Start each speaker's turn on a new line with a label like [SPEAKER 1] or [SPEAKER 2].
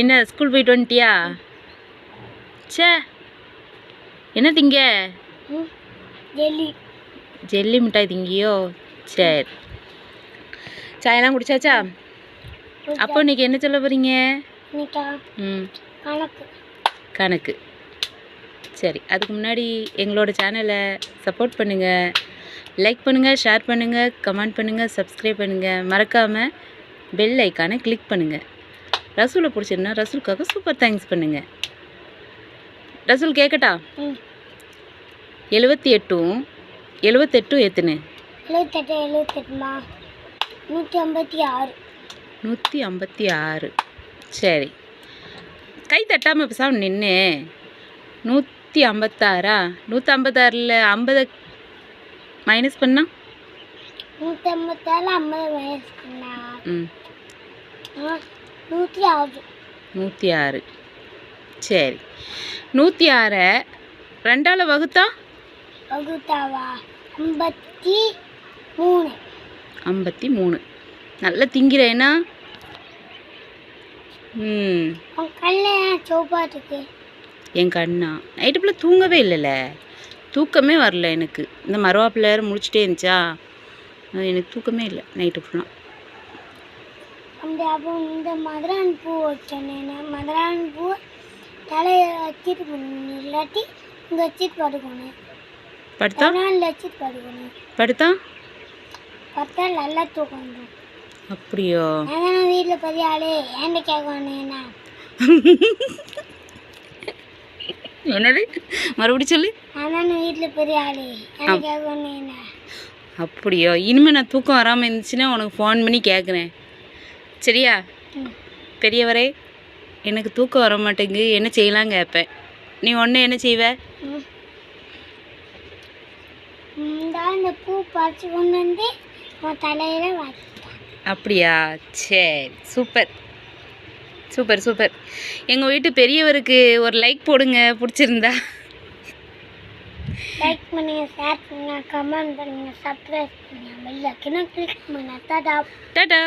[SPEAKER 1] என்ன ஸ்கூல் போயிட்டு வந்துட்டியா? ச்சே என்ன திங்க
[SPEAKER 2] டெல்லி
[SPEAKER 1] ஜெல்லி மிட்டாய் திங்கியோ? சரி. சாயெல்லாம் குடிச்சாச்சா? அப்போ இன்னைக்கு என்ன சொல்ல போகிறீங்க ம்.
[SPEAKER 2] கணக்கு.
[SPEAKER 1] கணக்கு. சரி அதுக்கு முன்னாடி எங்களோட சேனலை சப்போர்ட் பண்ணுங்கள் லைக் பண்ணுங்கள் ஷேர் பண்ணுங்கள் கமெண்ட் பண்ணுங்கள் சப்ஸ்கிரைப் பண்ணுங்கள் மறக்காமல் பெல் ஐக்கானை கிளிக் பண்ணுங்கள் ரசூலை பிடிச்சிருந்தா ரசூலுக்காக சூப்பர் தேங்க்ஸ் பண்ணுங்கள் ரசூல் கேட்கட்டா எழுபத்தி எட்டும் எழுபத்தெட்டும் எத்தனை
[SPEAKER 2] எழுபத்தெட்டு எழுபத்தெட்டுமா நூற்றி ஐம்பத்தி ஆறு.
[SPEAKER 1] நூற்றி ஐம்பத்தி ஆறு. சரி. கை தட்டாமல் பேசாமல் நின்று நூற்றி ஐம்பத்தாறா? நூற்றி ஐம்பத்தாறில் ஐம்பதை மைனஸ் பண்ணா?
[SPEAKER 2] நூற்றி ஐம்பத்தாறு ஐம்பது வயசுக்குண்ணா
[SPEAKER 1] ம்.
[SPEAKER 2] நூற்றி ஆறு.
[SPEAKER 1] நூற்றி ஆறு. சரி. நூற்றி ஆறை ரெண்டால் வகுத்தா?
[SPEAKER 2] வகுத்தாவா? ஐம்பத்தி மூணு.
[SPEAKER 1] ஐம்பத்தி மூணு. நல்லா திங்கிறேனா ம்.
[SPEAKER 2] உன் கல்ல சோப்பா இருக்கு?
[SPEAKER 1] என் கண்ணா? நைட்டு ஃபுல்லாக தூங்கவே இல்லைல்ல தூக்கமே வரல எனக்கு. இந்த மரவாப்பில் வேறு முடிச்சுட்டே இருந்துச்சா? அது எனக்கு தூக்கமே இல்லை நைட்டு ஃபுல்லாக
[SPEAKER 2] அந்த அப்போ இந்த மதுரான் பூ வச்சேன் மதுரான் பூ தலையை வச்சுட்டு போகணும் இல்லாட்டி இங்கே வச்சுட்டு படுக்கணும்.
[SPEAKER 1] படுத்தா?
[SPEAKER 2] மறுநாள் வச்சுட்டு படுக்கணும்.
[SPEAKER 1] படுத்தா?
[SPEAKER 2] பார்த்தா நல்லா தூக்கம் வந்துடும்
[SPEAKER 1] அப்படியோ
[SPEAKER 2] அதான் வீட்டில் பெரிய ஆளு ஏன்ட கேட்கணும் என்ன?
[SPEAKER 1] என்னடி? மறுபடி சொல்லு.
[SPEAKER 2] அதான் வீட்டில் பெரிய ஆளு கேட்கணும்
[SPEAKER 1] அப்படியோ? இனிமேல் நான் தூக்கம் வராமல் இருந்துச்சுன்னா உனக்கு ஃபோன் பண்ணி கேட்குறேன் சரியா. பெரியவரே எனக்கு தூக்கம் வர மாட்டேங்குது. என்ன செய்யலாம் கேட்பேன் நீ ஒன்று என்ன செய்வ? அப்படியா? சரி சூப்பர். Super super. எங்கள் வீட்டு பெரியவருக்கு ஒரு லைக் போடுங்க பிடிச்சிருந்தா.
[SPEAKER 2] லைக் பண்ணுங்க ஷேர் பண்ணுங்க கமெண்ட் பண்ணுங்க சப்ஸ்கிரைப் பண்ணுங்க. பெல் ஐக்கனை கிளிக் பண்ணுங்க. டாடா.
[SPEAKER 1] டாடா.